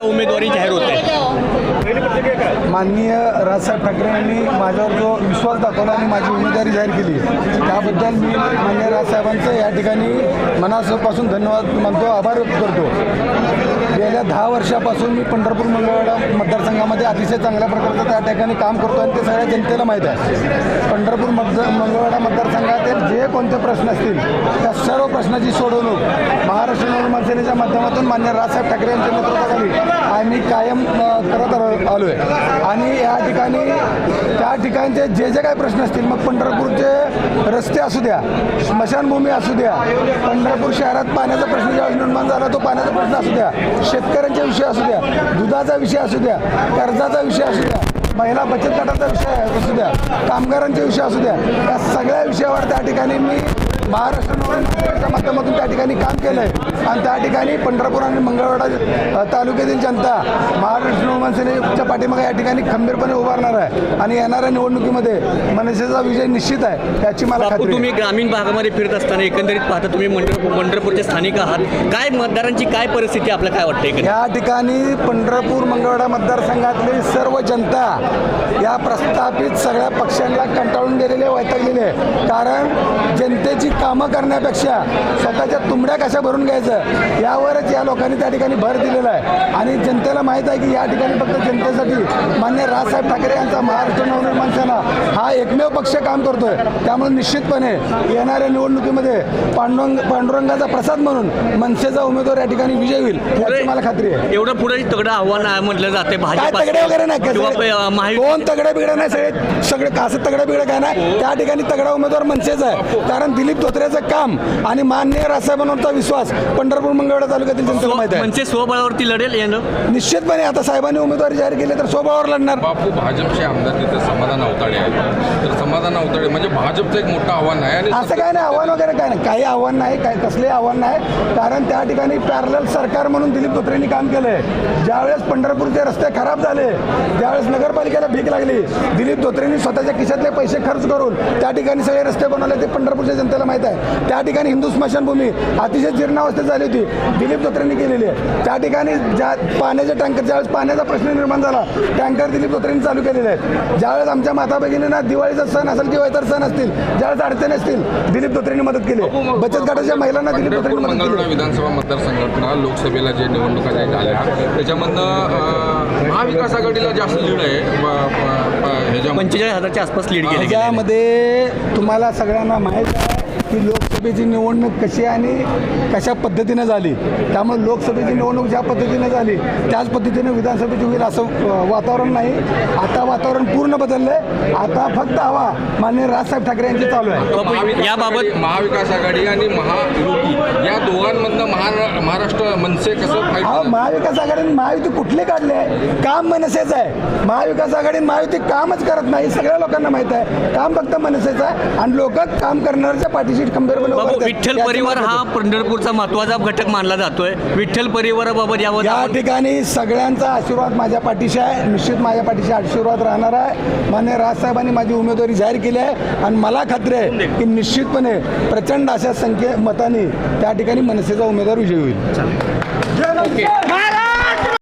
उमेदवारी जाहीर होते. माननीय राजसाहेब ठाकरे यांनी माझ्यावर जो विश्वास दाखवला आणि माझी उमेदवारी जाहीर केली त्याबद्दल मी माननीय राजसाहेबांचं या ठिकाणी मनापासून धन्यवाद मानतो आभार व्यक्त करतो. गेल्या दहा वर्षापासून मी पंढरपूर मंगळवाडा मतदारसंघामध्ये अतिशय चांगल्या प्रकारचं त्या ठिकाणी काम करतो आणि ते सगळ्या जनतेला माहीत आहे. पंढरपूर मतदार मंगळवाडा मतदार कोणते प्रश्न असतील त्या सर्व प्रश्नाची सोडवणूक महाराष्ट्र नवनिर्माण सेनेच्या माध्यमातून मान्य राजसाहेब ठाकरे यांच्या नेतृत्वाखाली आम्ही कायम करत आलो आहे आणि या ठिकाणी त्या ठिकाणचे जे जे काही प्रश्न असतील मग पंढरपूरचे रस्ते असू द्या स्मशानभूमी असू द्या पंढरपूर शहरात पाण्याचा प्रश्न ज्यावेळेस निर्माण झाला तो पाण्याचा प्रश्न असू द्या शेतकऱ्यांचा विषय असू द्या दुधाचा विषय असू द्या कर्जाचा विषय असू द्या महिला बचत गटाचा विषय असू द्या. कामगारांचे विषय असू द्या. या सगळ्या विषयावर त्या ठिकाणी मी महाराष्ट्र नवनिर्माण माध्यमातून त्या ठिकाणी काम केलं आहे आणि त्या ठिकाणी पंढरपूर आणि मंगळवेढा अ, तालुक्यातील जनता महाराष्ट्र नवनिर्माण सेनेच्या पाठीमागे या ठिकाणी खंबीरपणे उभारणार आहे आणि येणाऱ्या निवडणुकीमध्ये मनसेचा विजय निश्चित आहे याची मला खात्री तुम्ही. ग्रामीण भागामध्ये फिरत असताना एकंदरीत पाहता तुम्ही पंढरपूर पंढरपूरचे स्थानिक आहात काय मतदारांची काय परिस्थिती आपल्याला काय वाटतं या ठिकाणी पंढरपूर मंगळवेढा मतदारसंघातली सर्व जनता या प्रस्थापित सगळ्या पक्षांना कंटाळून गेलेले वैतागलेले आहे. कारण जनतेची कामं करण्यापेक्षा स्वतःच्या तुंबड्या कशा भरून घ्यायचं यावरच या लोकांनी त्या ठिकाणी भर दिलेला आहे. आणि जनतेला माहीत आहे की या ठिकाणी फक्त जनतेसाठी मान्य राजसाहेब ठाकरे यांचा महाराष्ट्र नवनिर्माण सेना हा एकमेव पक्ष काम करतोय. त्यामुळे निश्चितपणे येणाऱ्या निवडणुकीमध्ये पांडुरंग पांडुरंगाचा प्रसाद म्हणून मनसेचा उमेदवार या ठिकाणी विजय होईल याची मला खात्री आहे. एवढं पुढे तगडं आव्हान आहे म्हटलं जाते भाजप तगडे वगैरे नाही कसं- कोण तगडे बिगडे नाही सगळे सगळे असं तगडे बिगडे काय नाही. त्या ठिकाणी तगडा उमेदवार मनसेच आहे. कारण दिलीप धोत्रेचं काम आणि माननीय राजसाहेबांवरचा विश्वास पंढरपूर मंगळवेढा तालुक्यातील जनतेला माहीत आहे. म्हणजे स्वबळावरती लढेल येणं निश्चितपणे आता साहेबांनी उमेदवारी जाहीर केली तर स्वभावावर लढणार. बापू भाजपचे आमदार तिथे समाधान अवताडे आहेत. तर समाधान अवताडे म्हणजे भाजपचं एक मोठं आव्हान आहे आणि असं काय नाही आव्हान वगैरे काय नाही. काही आव्हान नाही काय कसले आव्हान नाही. कारण त्या ठिकाणी पॅरल सरकार म्हणून दिलीप धोत्रेंनी काम केलंय. ज्यावेळेस पंढरपूरचे रस्ते खराब झाले ज्यावेळेस नगरपालिकेला भीक लागली. दिलीप धोत्रेंनी स्वतःच्या खिशातले पैसे खर्च करून त्या ठिकाणी सगळे रस्ते बनवले ते पंढरपूरच्या जनतेला माहीत आहे. त्या ठिकाणी हिंदू स्मशानभूमी अतिशय जीर्णावस्थेत झाली होती. दिलीप धोत्रेंनी केलेली आहे. त्या ठिकाणी ज्या पाण्याचे टँकर ज्यावेळेस पाण्याचा प्रश्न निर्माण झाला टँकर दिलीप धोत्रेंनी चालू केलेले आहेत. ज्यावेळेस आमच्या माता भगिनींना दिवाळीचा सण असेल किंवा इतर सण असतील ज्यावेळेस अडचणी असतील दिलीप धोत्रेंनी मदत केली. बचत गटाच्या महिलांना दिलीप धोत्रेंनी मदत केली. विधानसभा मतदारसंघातला लोकसभेला जे निवडणुका झाल्या त्याच्यामधनं महाविकास आघाडीला जास्त लीड आहे. पंचेचाळीस हजारच्या आसपास लीड केली. ह्याच्यामध्ये तुम्हाला सगळ्यांना माहीत आहे की लोकसभेची निवडणूक कशी आणि कशा पद्धतीनं झाली? त्यामुळे लोकसभेची निवडणूक ज्या पद्धतीनं झाली त्याच पद्धतीनं विधानसभेची होईल असं वातावरण नाही. आता वातावरण पूर्ण बदललंय. आता फक्त हवा माननीय राजसाहेब ठाकरे यांची चालू आहे. याबाबत महाविकास आघाडी आणि महायुती दोघांमधनं महारा महाराष्ट्र मनसे कसं फाईट अहो महाविकास आघाडीने महायुती कुठली काढली आहे? काम मनसेचं आहे. महाविकास आघाडी महायुती कामच करत नाही सगळ्या लोकांना माहीत आहे. काम फक्त मनसेचं आहे आणि लोक काम करणाऱ्याच्या पाठीशी खंबीरपणे उभे बाबू आहेत. विठ्ठल याची परिवार हा पंढरपूरचा महत्त्वाचा घटक मानला जातोय. विठ्ठल परिवाराबाबत यावर या आपण- ठिकाणी सगळ्यांचा आशीर्वाद माझ्या पाठीशी आहे. निश्चित माझ्या पाठीशी आशीर्वाद राहणार आहे. मान्य राजसाहेबांनी माझी उमेदवारी जाहीर केली आहे. आणि मला खात्री आहे की निश्चितपणे प्रचंड अशा संख्ये मताने त्या ठिकाणी मनसेचा उमेदवार विजयी होईल. ओके.